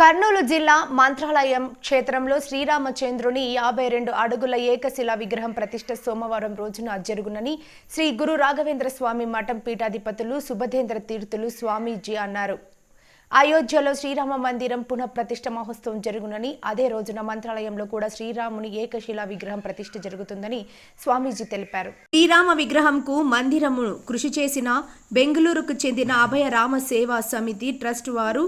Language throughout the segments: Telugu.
కర్నూలు జిల్లా మంత్రాలయం క్షేత్రంలో శ్రీరామచంద్రుని యాభై రెండు అడుగుల ఏకశిలా విగ్రహం ప్రతిష్ట సోమవారం రోజున జరుగునని శ్రీ గురు రాఘవేంద్ర స్వామి మఠం పీఠాధిపతులు సుభదేంద్ర తీర్థులు స్వామీజీ అన్నారు. అయోధ్యలో శ్రీరామ మందిరం పునఃప్రతిష్ఠ మహోత్సవం జరుగునని అదే రోజున మంత్రాలయంలో కూడా శ్రీరాముని ఏకశిలా విగ్రహం ప్రతిష్ఠ జరుగుతుందని స్వామీజీ తెలిపారు. శ్రీరామ విగ్రహంకు మందిరము కృషి చేసిన బెంగళూరుకు చెందిన అభయ రామ సేవా సమితి ట్రస్ట్ వారు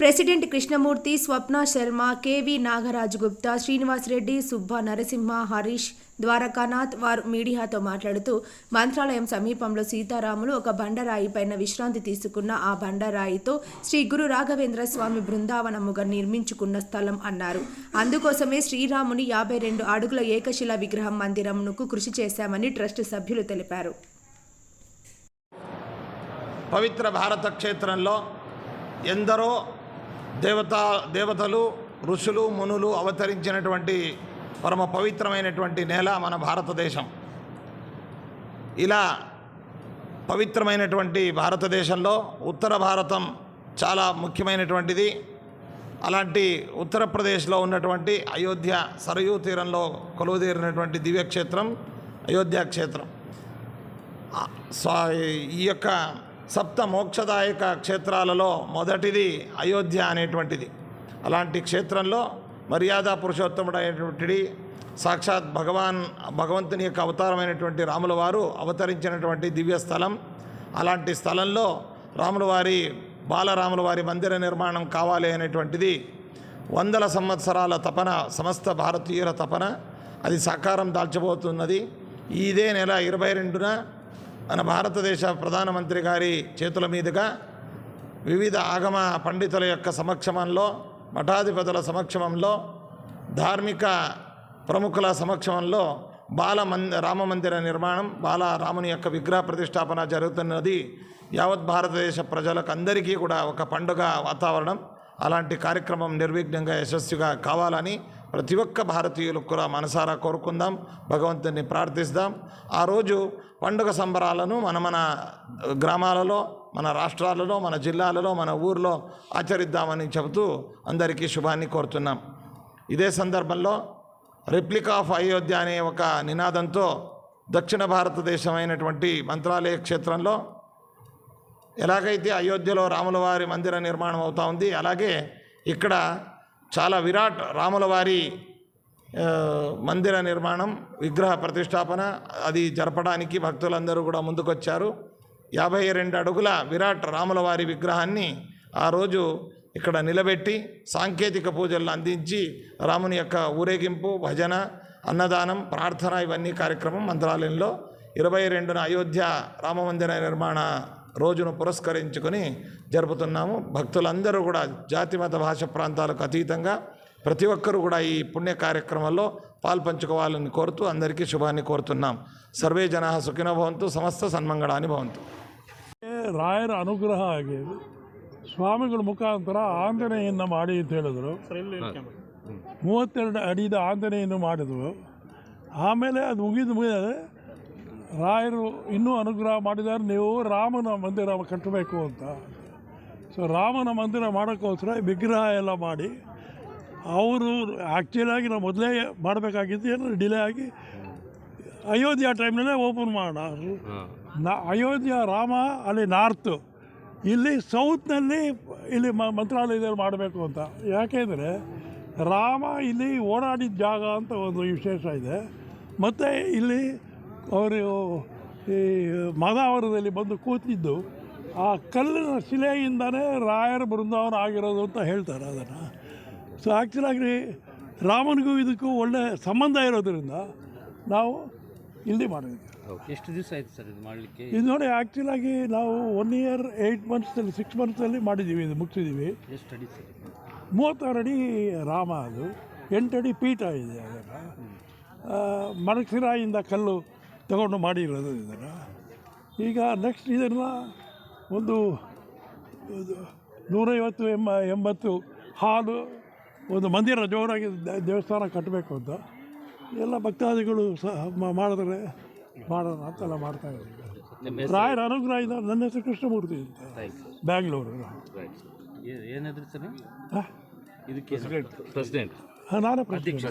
president Krishnamurthy Swapna Sharma K V Nagaraj Gupta Srinivas Reddy Subba Narasimha Harish Dwarakanath వారు మీడియాతో మాట్లాడుతూ మంత్రాలయం సమీపంలో సీతారాములు ఒక బండరాయి పైన విశ్రాంతి తీసుకున్న ఆ బండరాయితో శ్రీ గురు రాఘవేంద్ర స్వామి బృందావనముగా నిర్మించుకున్న స్థలం అన్నారు. అందుకోసమే శ్రీరాముని యాభై రెండు అడుగుల ఏకశిలా విగ్రహం మందిరంకు కృషి చేశామని ట్రస్ట్ సభ్యులు తెలిపారు. పవిత్ర భారత క్షేత్రంలో ఎందరో దేవత దేవతలు ఋషులు మునులు అవతరించినటువంటి పరమ పవిత్రమైనటువంటి నేల మన భారతదేశం. ఇలా పవిత్రమైనటువంటి భారతదేశంలో ఉత్తర భారతం చాలా ముఖ్యమైనటువంటిది. అలాంటి ఉత్తరప్రదేశ్లో ఉన్నటువంటి అయోధ్య సరయూ తీరంలో కొలువుదీరినటువంటి దివ్యక్షేత్రం అయోధ్య క్షేత్రం. ఈ యొక్క సప్త మోక్షదాయక క్షేత్రాలలో మొదటిది అయోధ్య అనేటువంటిది. అలాంటి క్షేత్రంలో మర్యాద పురుషోత్తముడు అయినటువంటి సాక్షాత్ భగవాన్ భగవంతుని యొక్క అవతారమైనటువంటి రాముల వారు అవతరించినటువంటి దివ్య స్థలం. అలాంటి స్థలంలో రాముల వారి బాలరాముల వారి మందిర నిర్మాణం కావాలి అనేటువంటిది. వందల సంవత్సరాల తపన సమస్త భారతీయుల తపన అది సాకారం దాల్చబోతున్నది. ఇదే నెల ఇరవై రెండున మన భారతదేశ ప్రధానమంత్రి గారి చేతుల మీదుగా వివిధ ఆగమ పండితుల యొక్క సమక్షమంలో మఠాధిపతుల సమక్షమంలో ధార్మిక ప్రముఖుల సమక్షమంలో బాల మన్ రామ మందిర నిర్మాణం బాల రాముని యొక్క విగ్రహ ప్రతిష్టాపన జరుగుతున్నది. యావత్ భారతదేశ ప్రజలకు అందరికీ కూడా ఒక పండుగ వాతావరణం. అలాంటి కార్యక్రమం నిర్విఘ్నంగా యశస్సుగా కావాలని ప్రతి ఒక్క భారతీయులకు కూడా మనసారా కోరుకుందాం భగవంతుని ప్రార్థిస్తాం. ఆ రోజు పండుగ సంబరాలను మన మన గ్రామాలలో మన రాష్ట్రాలలో మన జిల్లాలలో మన ఊర్లో ఆచరిద్దామని చెబుతూ అందరికీ శుభాన్ని కోరుతున్నాం. ఇదే సందర్భంలో రిప్లిక్ ఆఫ్ అయోధ్య అనే ఒక నినాదంతో దక్షిణ భారతదేశమైనటువంటి మంత్రాలయ క్షేత్రంలో ఎలాగైతే అయోధ్యలో రాములవారి మందిర నిర్మాణం అవుతూ ఉంది అలాగే ఇక్కడ చాలా విరాట్ రాముల వారి మందిర నిర్మాణం విగ్రహ ప్రతిష్టాపన అది జరపడానికి భక్తులందరూ కూడా ముందుకొచ్చారు. యాభై రెండు అడుగుల విరాట్ రాముల వారి విగ్రహాన్ని ఆ రోజు ఇక్కడ నిలబెట్టి సాంకేతిక పూజలు అందించి రాముని యొక్క ఊరేగింపు భజన అన్నదానం ప్రార్థన ఇవన్నీ కార్యక్రమం మంత్రాలయంలో. ఇరవై రెండున అయోధ్య రామమందిర నిర్మాణ రోజును పురస్కరించుకొని జరుపుతున్నాము భక్తులందరూ కూడా జాతి మత భాష ప్రాంతాలకు అతీతంగా ప్రతి ఒక్కరూ కూడా ఈ పుణ్య కార్యక్రమంలో పాల్పంచుకోవాలని కోరుతూ అందరికీ శుభాన్ని కోరుతున్నాం సర్వే జనా సుఖినో భవంతు సమస్త సన్మంగళాన్ని భవంతు ರಾಯರ ಅನುಗ್ರಹ ಆಗಿದೆ ಸ್ವಾಮಿಗಳ ಮುಖಾಂತರ ಆಂಜನೇಯನ್ನು ಮಾಡಿ ಅಂತ ಹೇಳಿದ್ರು ಮೂವತ್ತೆರಡು ಅಡಿದ ಆಂಜನೇಯನ್ನು ಮಾಡಿದ್ರು ಆಮೇಲೆ ಅದು ಮುಗಿದು ಮುಗಿದರೆ ರಾಯರು ಇನ್ನೂ ಅನುಗ್ರಹ ಮಾಡಿದ್ದಾರೆ. ನೀವು ರಾಮನ ಮಂದಿರ ಕಟ್ಟಬೇಕು ಅಂತ. ಸೊ ರಾಮನ ಮಂದಿರ ಮಾಡೋಕ್ಕೋಸ್ಕರ ವಿಗ್ರಹ ಎಲ್ಲ ಮಾಡಿ ಅವರು ಆ್ಯಕ್ಚುಲಾಗಿ ನಾವು ಮೊದಲೇ ಮಾಡಬೇಕಾಗಿದ್ದು ಏನೋ ಡಿಲೇ ಆಗಿ ಅಯೋಧ್ಯ ಟೈಮ್ನಲ್ಲೇ ಓಪನ್ ಮಾಡೋಣ. ನಾ ಅಯೋಧ್ಯ ರಾಮ ಅಲ್ಲಿ ನಾರ್ತು ಇಲ್ಲಿ ಸೌತ್ನಲ್ಲಿ ಇಲ್ಲಿ ಮ ಮಂತ್ರಾಲಯದಲ್ಲಿ ಮಾಡಬೇಕು ಅಂತ. ಯಾಕೆಂದರೆ ರಾಮ ಇಲ್ಲಿ ಓಡಾಡಿದ ಜಾಗ ಅಂತ ಒಂದು ವಿಶೇಷ ಇದೆ. ಮತ್ತು ಇಲ್ಲಿ ಅವರು ಈ ಮದಾವರದಲ್ಲಿ ಬಂದು ಕೂತಿದ್ದು ಆ ಕಲ್ಲಿನ ಶಿಲೆಯಿಂದನೇ ರಾಯರ ಬೃಂದಾವನ ಆಗಿರೋದು ಅಂತ ಹೇಳ್ತಾರೆ ಅದನ್ನು. ಸೊ ಆ್ಯಕ್ಚುಲಾಗಿ ರಾಮನಿಗೂ ಇದಕ್ಕೂ ಒಳ್ಳೆ ಸಂಬಂಧ ಇರೋದರಿಂದ ನಾವು ಇಲ್ಲಿ ಮಾಡಿದ್ವಿ. ಎಷ್ಟು ದಿವಸ ಆಯಿತು ಸರ್ ಇದು ಮಾಡಲಿಕ್ಕೆ? ಇದು ನೋಡಿ ಆ್ಯಕ್ಚುಲಾಗಿ ನಾವು ಒನ್ ಇಯರ್ ಏಯ್ಟ್ ಮಂತ್ಸಲ್ಲಿ ಸಿಕ್ಸ್ ಮಂತ್ಸಲ್ಲಿ ಮಾಡಿದ್ದೀವಿ ಇದು ಮುಗಿಸಿದ್ದೀವಿ. ಎಷ್ಟು ಅಡಿ ಸರ್? ಮೂವತ್ತಾರು ಅಡಿ ರಾಮ ಅದು ಎಂಟು ಅಡಿ ಪೀಠ ಇದೆ ಅದನ್ನು ಮಡಕ್ಸಿರಾಯಿಂದ ಕಲ್ಲು ತಗೊಂಡು ಮಾಡಿರೋದು ಇದನ್ನು ಈಗ ನೆಕ್ಸ್ಟ್ ಇದನ್ನು ಒಂದು ನೂರೈವತ್ತು ಎಂಬ ಎಂಬತ್ತು ಹಾಲು ಒಂದು ಮಂದಿರ ಜೋರಾಗಿ ದ- ದೇವಸ್ಥಾನ ಕಟ್ಟಬೇಕು ಅಂತ ಎಲ್ಲ ಭಕ್ತಾದಿಗಳು ಸಹ ಮಾಡಿದ್ರೆ ಮಾಡೋಣ ಅಂತೆಲ್ಲ ಮಾಡ್ತಾ ಇದ್ದೀವಿ ರಾಯರ ಅನುಗ್ರಹ ಇದೆ ನನ್ನ ಹೆಸರು ಕೃಷ್ಣಮೂರ್ತಿ ಅಂತ. ಬ್ಯಾಂಗ್ಳೂರು. ಏನಾದರೂ ಸರ್? ಇದಕ್ಕೆ ಪ್ರೆಸಿಡೆಂಟ್ ಹಾಂ ನಾನೇ ಪ್ರೆಸಿಡೆಂಟ್